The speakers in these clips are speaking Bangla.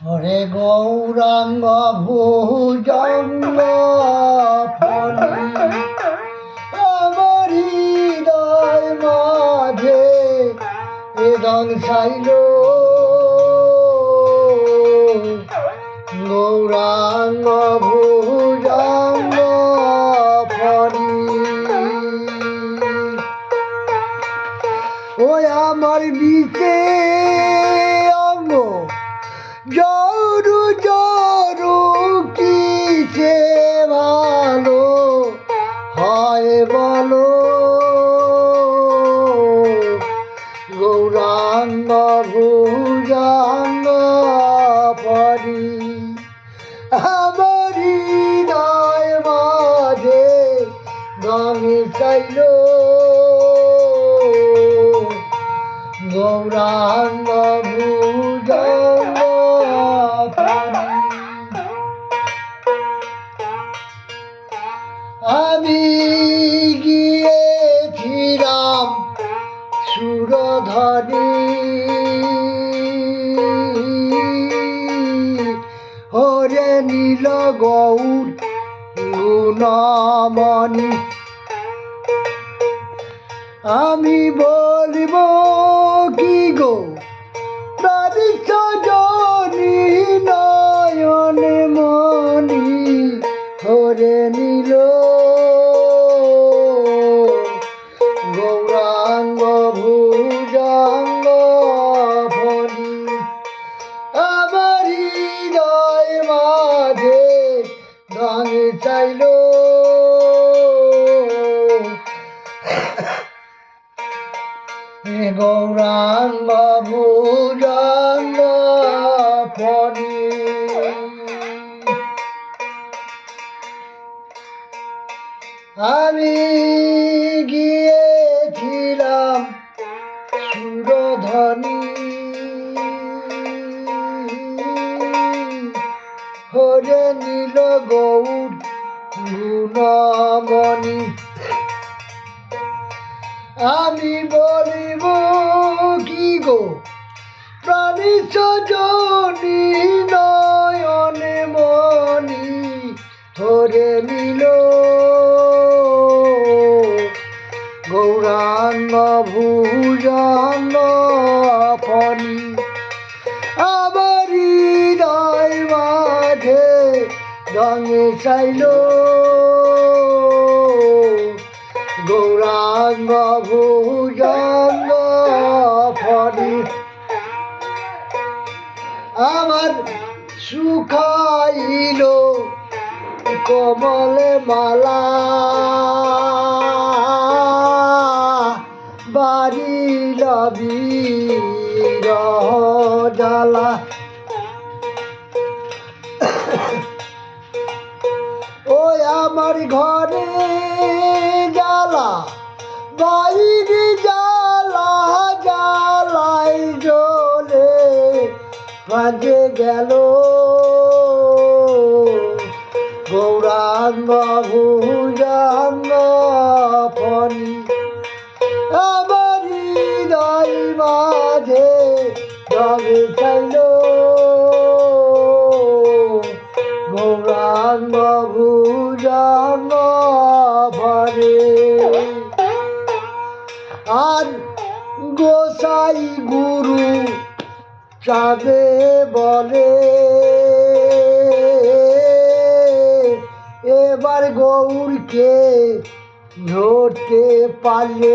হরে গৌরাঙ্গ ভুজঙ্গ আমার হৃদয় মাঝে এদং সাইল গৌরাঙ্গ ভুজঙ্গ চাইল গৌরাঙ্গ ভুজঙ্গ আমি গিয়েছিলাম সুরধনী। হরে নীল গৌর গুণমণি আমি বলব, কি গো? জনি নয়নে মনি হরে নীল। গৌরাঙ্গ ভুজাঙ্গ ফণি আমার হৃদয় মাঝে গানে চাইল। গৌরাঙ্গ ভুজাঙ্গ ফণি আমি গিয়েছিলাম সুরধনী হরে নীল গৌর গুণমণি। আমি বলিব, কি গো? প্রাণী সজনী নয়নে মনি ধরে নিল। গৌরাঙ্গ ভুজাঙ্গ ফণি আমার হৃদয় মাঝে রঙে চাইল। গৌরাঙ্গ ভুজাঙ্গ আমার সুখাইল কমলে মালা। বাড়ি লবি জ্বালা। ওই আমার ঘরে বাইরে জ্বালা, জ্বালাই জ্বলে বাজে গেল। গৌরাঙ্গ ভুজাঙ্গ ফণি, আমার হৃদয় মাঝে রঙে চাইল। গৌরাঙ্গ ভুজাঙ্গ ভরে আর গোসাই গুরু চাঁদে বলে, এবার গৌরকে ধরতে পারলে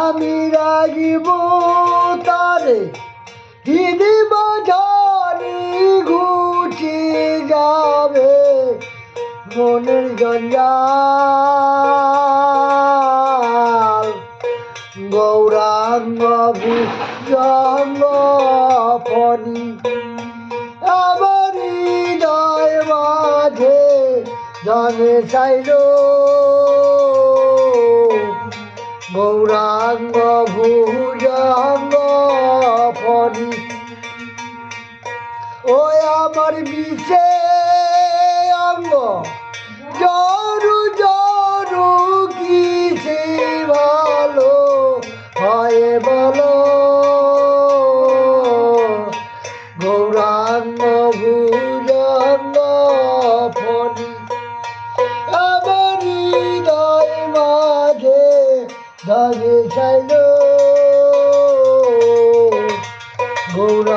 আমি রাগিব তারে। দিদি বাজারি ঘুচে যাবে মনের জঞ্জাল গৌরাঙ্গ ভুজঙ্গ ফণি। আমার হৃদয় মাঝে জানে চাইল। গৌরাঙ্গ ভুজঙ্গ ফণি। ওই আমার বিশে অঙ্গ। পুরাণ ভুজন ফলি আমার হৃদয় মাঝে ধরে চাইল। গৌর